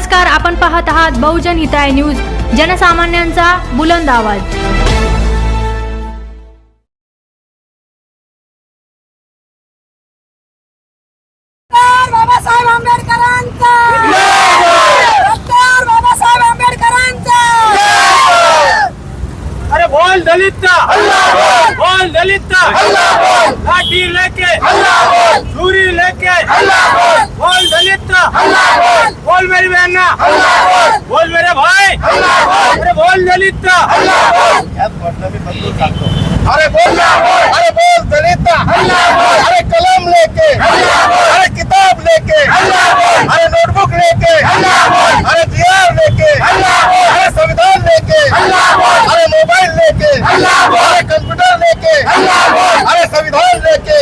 नमस्कार आपण पाहत आहात बहुजन हिताय न्यूज जनसामान्यांचा बुलंद आवाज. बाबासाहेब आंबेडकरांचा. डॉक्टर बाबासाहेब आंबेडकरांचा. अरे बोल दलित बोल. दलित लाठी लेके. छुरी लेके बोल दलित मुलांना बोल मेरे भाई. अरे बोल दलित अरे बोल अरे बोल दलित. अरे कलम लेके. अरे किताब लेके. अरे नोटबुक लेके. अरे जीआर लेके. अरे संविधान लेके. अरे मोबाइल लेके. अरे कंप्यूटर लेके. अरे संविधान लेके.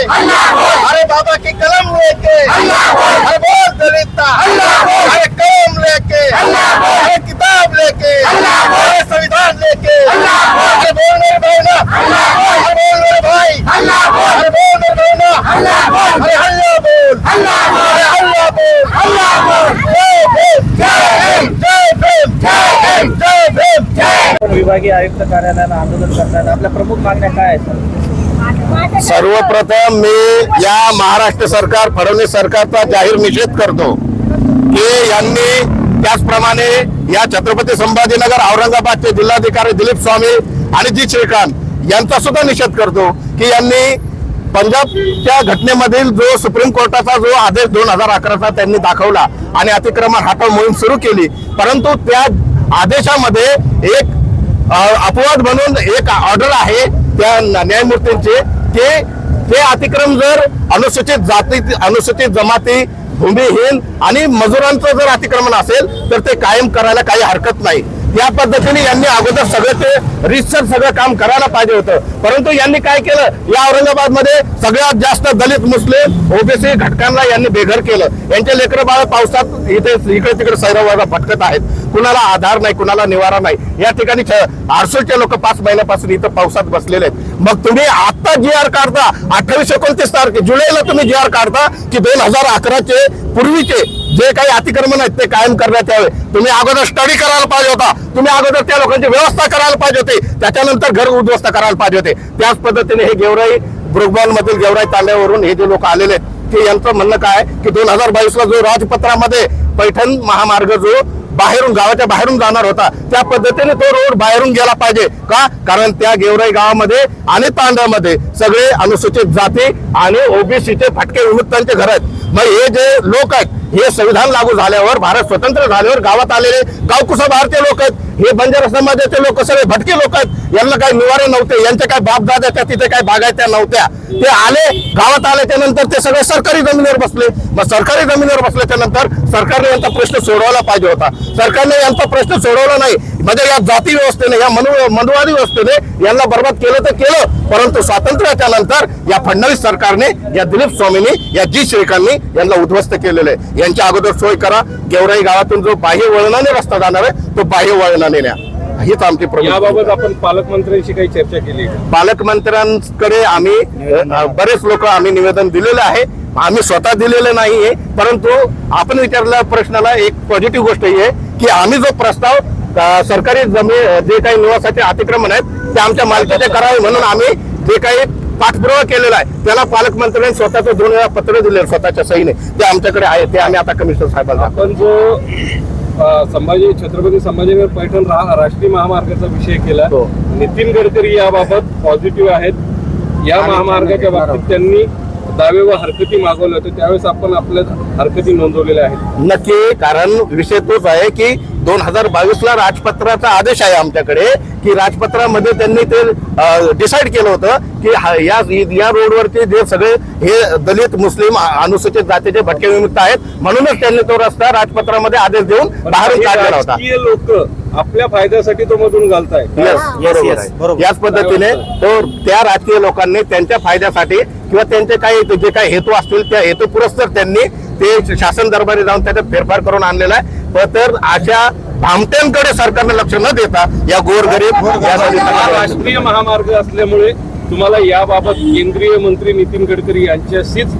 अरे बाबा की कलम लेके अरे बोल दलित अरे कलम लेके अरे किताब लेके अरे संविधान लेके अरे बोल मेरे बहना अरे बोल मेरे भाई अरे बोल मेरे बहना अरे हल्ला बोल अरे हल्ला बोल हल्ला बोल जय भीम जय भीम जय भीम जय भीम जय भीम जय विभागीय आयुक्त कार्यालयाला आंदोलन करताना आपल्या प्रमुख मागण्या काय आहेत सर्वप्रथम मी या महाराष्ट्र सरकार फडणवीस सरकारचा जाहीर निषेध करतो की यांनी त्याचप्रमाणे या छत्रपती संभाजीनगर औरंगाबादचे जिल्हाधिकारी दिलीप स्वामी आणि जी श्रीकांत यांचा सुद्धा निषेध करतो की यांनी पंजाबच्या घटनेमधील जो सुप्रीम कोर्टाचा जो आदेश दोन हजार अकराचा त्यांनी दाखवला आणि अतिक्रमण हटाव मोहीम सुरू केली परंतु त्या आदेशामध्ये एक अपवाद म्हणून एक ऑर्डर आहे त्या न्यायमूर्तींचे. ते ते अतिक्रम जर अनुसूचित जाती अनुसूचित जमाती भूमिहीन आणि मजुरांचं जर अतिक्रमण असेल तर ते कायम करायला काही हरकत नाही. या पद्धतीने यांनी अगोदर सगळं ते रिसर सगळं काम करायला पाहिजे होतं. परंतु यांनी काय केलं? या औरंगाबादमध्ये सगळ्यात जास्त दलित मुस्लिम ओबीसी घटकांना यांनी बेघर केलं. यांचे लेकरं बाळ पावसात इथे इकडे तिकडे सैरवाला भटकत आहेत. कुणाला आधार नाही कुणाला निवारा नाही. या ठिकाणी आरसूचे लोक पाच महिन्यापासून इथं पावसात बसलेले आहेत. मग तुम्ही आता जी आर काढता. अठ्ठावीस एकोणतीस तारखे जुलैला तुम्ही जी आर काढता की दोन हजार अकराचे पूर्वीचे जे काही अतिक्रमण आहेत ते कायम करण्यात यावे. तुम्ही अगोदर स्टडी करायला पाहिजे होता. तुम्ही अगोदर त्या लोकांची व्यवस्था करायला पाहिजे होती. त्याच्यानंतर घर उद्ध्वस्त करायला पाहिजे होते. त्याच पद्धतीने हे गेवराई ब्रुगबॉल मधील गेवराई तांड्यावरून हे जे लोक आलेले आहेत ते यांचं म्हणणं काय की दोन हजार बावीसला जो राजपत्रामध्ये पैठण महामार्ग जो बाहेरून गावाच्या बाहेरून जाणार होता त्या पद्धतीने तो रोड बाहेरून गेला पाहिजे. का? कारण त्या गेवराई गावामध्ये आणि तांड्यामध्ये सगळे अनुसूचित जाती आणि ओबीसीचे फटके विमुक्तांचे घर आहेत. मग हे जे लोक आहेत हे संविधान लागू झाल्यावर भारत स्वतंत्र झाल्यावर गावात आलेले गावकुसा भारतीय लोक आहेत. हे बंजारा समाजाचे लोक सगळे भटके लोक आहेत. यांना काही निवारे नव्हते यांच्या काय बापदाद्याच्या तिथे काय बागायत्या नव्हत्या. ते आले गावात आल्याच्यानंतर ते सगळे सरकारी जमिनीवर बसले. मग सरकारी जमिनीवर बसल्याच्या नंतर सरकारने यांचा प्रश्न सोडवायला पाहिजे होता. सरकारने यांचा प्रश्न सोडवला नाही. म्हणजे या जाती व्यवस्थेने या मनु मनुवादी व्यवस्थेने यांना बर्बाद केलं तर केलं. परंतु स्वातंत्र्याच्या नंतर या फडणवीस सरकारने या दिलीप स्वामींनी या जी श्रीकांनी यांना उद्ध्वस्त केलेलं आहे. यांच्या अगोदर सोय करा गेवराई गावातून जो बाह्य वळणाने रस्ता जाणार आहे तो बाह्य वळणाने न्या. हीच आमची प्रमुख याबाबत आपण पालकमंत्र्यांशी काही चर्चा केली? पालकमंत्र्यांकडे आम्ही बरेच लोक आम्ही निवेदन दिलेलं आहे. आम्ही स्वतः दिलेलं नाहीये परंतु आपण विचारल्या प्रश्नाला एक पॉझिटिव्ह गोष्ट ही आहे की आम्ही जो प्रस्ताव सरकारी जमीन जे काही निवासाचे अतिक्रमण आहेत ते आमच्या मालकीचे करावे म्हणून आम्ही जे काही पाठपुरावा केलेला आहे त्याला पालकमंत्र्यांनी स्वतःचं दोन वेळा पत्र दिले स्वतःच्या सहीने ते आमच्याकडे आहे ते आम्ही आता कमिशनर साहेबांना. आपण जो संभाजी छत्रपती संभाजीनगर पैठण राष्ट्रीय महामार्गाचा विषय केला हो. नितीन गडकरी याबाबत पॉझिटिव्ह आहेत या महामार्गाच्या बाबतीत त्यांनी दावे व हरकती मागवल्या होत्या त्यावेळेस आपण आपल्या हरकती नोंदवलेल्या आहेत. नक्की कारण विषय तोच आहे की दोन हजार बावीस ला राजपत्राचा आदेश आहे आमच्याकडे की राजपत्रामध्ये त्यांनी ते डिसाईड केलं होतं की या या रोडवरचे जे सगळे हे दलित मुस्लिम अनुसूचित जातीचे भटके विमुक्त आहेत म्हणूनच त्यांनी तो रस्ता राजपत्रामध्ये आदेश देऊन बाहेरून काढलेला होता. लोक आपल्या फायद्यासाठी तो मधून घालताय. याच पद्धतीने तो त्या राजकीय लोकांनी त्यांच्या फायद्यासाठी किंवा त्यांचे काही जे काही हेतू असतील त्या हेतू पुरस्तर त्यांनी ते शासन दरबारी जाऊन त्याच्यात फेरफार करून आणलेला आहे पण तर अशा भामट्यांकडे सरकारने लक्ष न देता या गोरगरीब राष्ट्रीय महामार्ग असल्यामुळे तुम्हाला याबाबत केंद्रीय मंत्री नितीन गडकरी यांच्याशीच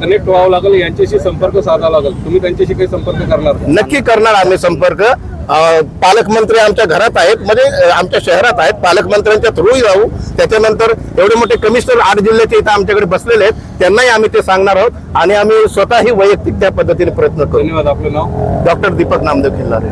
कनेक्ट व्हावं लागेल यांच्याशी संपर्क साधावा लागेल तुम्ही त्यांच्याशी काही संपर्क करणार? नक्की करणार आम्ही संपर्क पालकमंत्री आमच्या घरात आहेत म्हणजे आमच्या शहरात आहेत. पालकमंत्र्यांच्या थ्रूही जाऊ. त्याच्यानंतर एवढे मोठे कमिशनर आठ जिल्ह्याचे इथं आमच्याकडे बसलेले आहेत. त्यांनाही आम्ही ते सांगणार आहोत आणि आम्ही स्वतःही वैयक्तिक त्या पद्धतीने प्रयत्न करू. धन्यवाद. आपलं नाव? डॉक्टर दीपक नामदेव खिल्लारे.